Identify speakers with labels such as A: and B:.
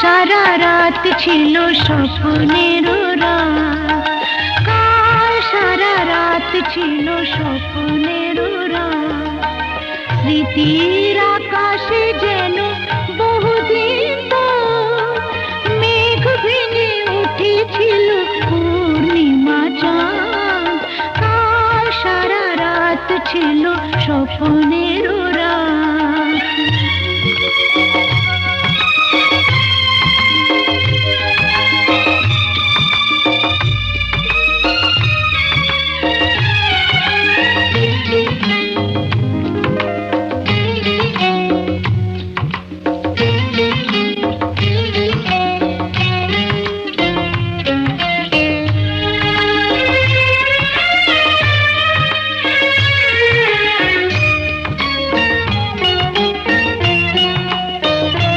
A: সারা রাত ছিল স্বপ্নের কাল সারা রাত ছিল স্বপ্নের স্মৃতির আকাশে যেন বহুদিন তো মেঘ ভেঙে উঠেছিল পূর্ণিমা চাঁদ। কাল সারা রাত ছিল স্বপ্নের